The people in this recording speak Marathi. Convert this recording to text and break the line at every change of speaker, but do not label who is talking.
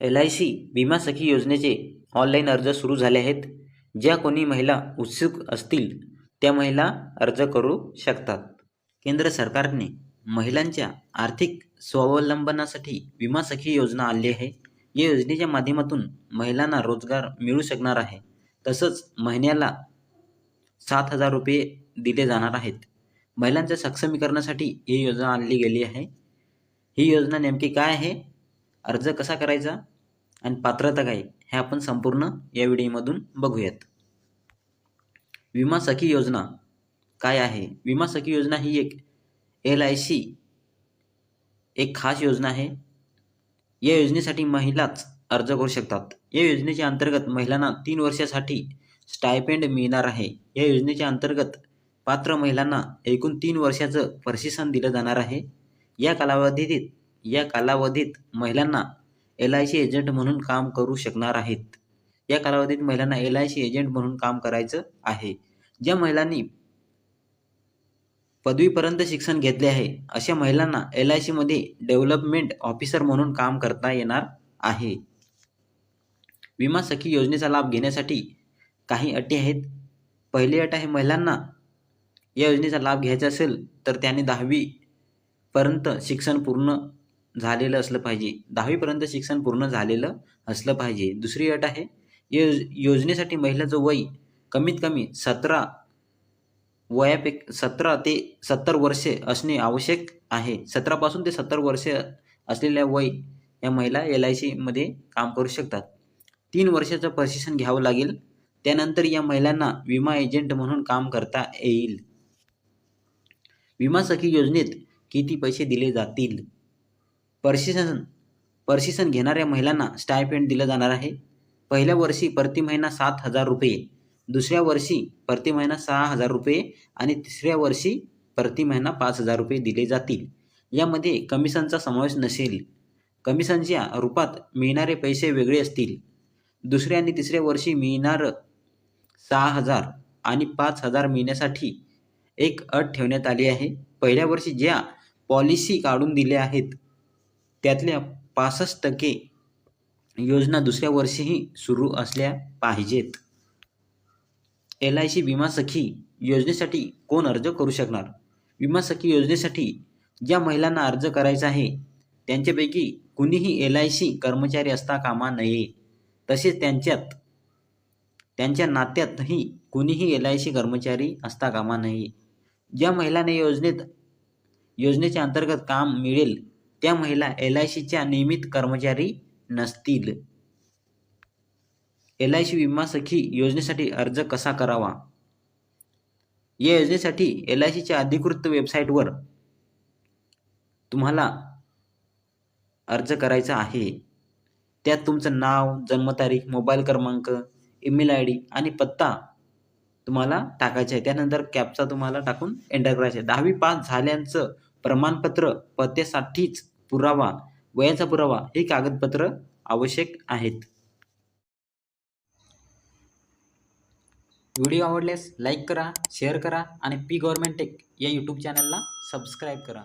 एल आय सी विमा सखी योजनेचे ऑनलाईन अर्ज सुरू झाले आहेत. ज्या कोणी महिला उत्सुक असतील त्या महिला अर्ज करू शकतात. केंद्र सरकारने महिलांच्या आर्थिक स्वावलंबनासाठी विमा सखी योजना आणली आहे. या योजनेच्या माध्यमातून महिलांना रोजगार मिळू शकणार आहे. तसंच महिन्याला सात हजार रुपये दिले जाणार आहेत. महिलांच्या सक्षमीकरणासाठी ही योजना आणली गेली आहे. ही योजना नेमकी काय आहे? अर्ज कसा करायचा आणि पात्रता काय हे आपण संपूर्ण या व्हिडिओमधून बघूयात. विमा सखी योजना काय आहे? विमा सखी योजना ही एक एल आय सी एक खास योजना आहे. या योजनेसाठी महिलाच अर्ज करू शकतात. या योजनेच्या अंतर्गत महिलांना तीन वर्षासाठी स्टायपेंड मिळणार आहे. या योजनेच्या अंतर्गत पात्र महिलांना एकूण तीन वर्षाचं प्रशिक्षण दिलं जाणार आहे. या कालावधीत या कालावधीत महिलांना एल आय सी एजंट म्हणून काम करू शकणार आहेत. या कालावधीत महिलांना एल आय सी एजंट म्हणून काम करायचं आहे. ज्या महिलांनी पदवीपर्यंत शिक्षण घेतले आहे अशा महिलांना एल आय सीमध्ये डेव्हलपमेंट ऑफिसर म्हणून काम करता येणार आहे. विमा सखी योजनेचा लाभ घेण्यासाठी काही अटी आहेत. पहिली अट आहे महिलांना या योजनेचा लाभ घ्यायचा असेल तर त्याने दहावीपर्यंत शिक्षण पूर्ण झालेलं असलं पाहिजे. दहावीपर्यंत शिक्षण पूर्ण झालेलं असलं पाहिजे. दुसरी अट आहे योज योजनेसाठी महिलाचं वय कमीत कमी सतरा वयापेक सतरा ते सत्तर वर्षे असणे आवश्यक आहे. सतरापासून ते सत्तर वर्षे असलेल्या वय या महिला एल आय सीमध्ये काम करू शकतात. तीन वर्षाचं प्रशिक्षण घ्यावं लागेल. त्यानंतर या महिलांना विमा एजंट म्हणून काम करता येईल. विमा सखी योजनेत किती पैसे दिले जातील? प्रशिक्षण प्रशिक्षण घेणाऱ्या महिलांना स्टायपेंड दिलं जाणार आहे. पहिल्या वर्षी प्रति महिना सात हजार रुपये दुसऱ्या वर्षी प्रति महिना सहा हजार रुपये आणि तिसऱ्या वर्षी प्रति महिना पाच हजार रुपये दिले जातील. यामध्ये कमिशनचा समावेश नसेल. कमिशनच्या रूपात मिळणारे पैसे वेगळे असतील. दुसऱ्या आणि तिसऱ्या वर्षी मिळणार सहा हजार आणि पाच हजार मिळण्यासाठी एक अट ठेवण्यात आली आहे. पहिल्या वर्षी ज्या पॉलिसी काढून दिल्या आहेत त्यातल्या पासष्ट टक्के योजना दुसऱ्या वर्षीही सुरू असल्या पाहिजेत. एल आय सी विमा सखी योजनेसाठी कोण अर्ज करू शकणार? विमा सखी योजनेसाठी ज्या महिलांना अर्ज करायचा आहे त्यांच्यापैकी कुणीही एल आय सी कर्मचारी असता कामा नये. तसेच त्यांच्यात त्यांच्या नात्यातही कुणीही एल आय सी कर्मचारी असता कामा नये. ज्या महिलांना योजनेत योजनेच्या अंतर्गत काम मिळेल त्या महिला एल आय सीच्या नियमित कर्मचारी नसतील. एल आय सी विमा सखी योजनेसाठी अर्ज कसा करावा? या योजनेसाठी एल आय सीच्या अधिकृत वेबसाईटवर तुम्हाला अर्ज करायचा आहे. त्यात तुमचं नाव जन्मतारीख मोबाईल क्रमांक ईमेल आय डी आणि पत्ता तुम्हाला टाकायचा आहे. त्यानंतर कॅपचा तुम्हाला टाकून एंटर करायचा आहे. दहावी पास झाल्याचं प्रमाणपत्र पत्त्यासाठीच पुरावा वयाचा पुरावा हे कागदपत्र आवश्यक आहेत. व्हिडिओ आवडल्यास लाईक करा शेअर करा आणि पी गव्हर्मेंट टेक या यूट्यूब चॅनलला सबस्क्राईब करा.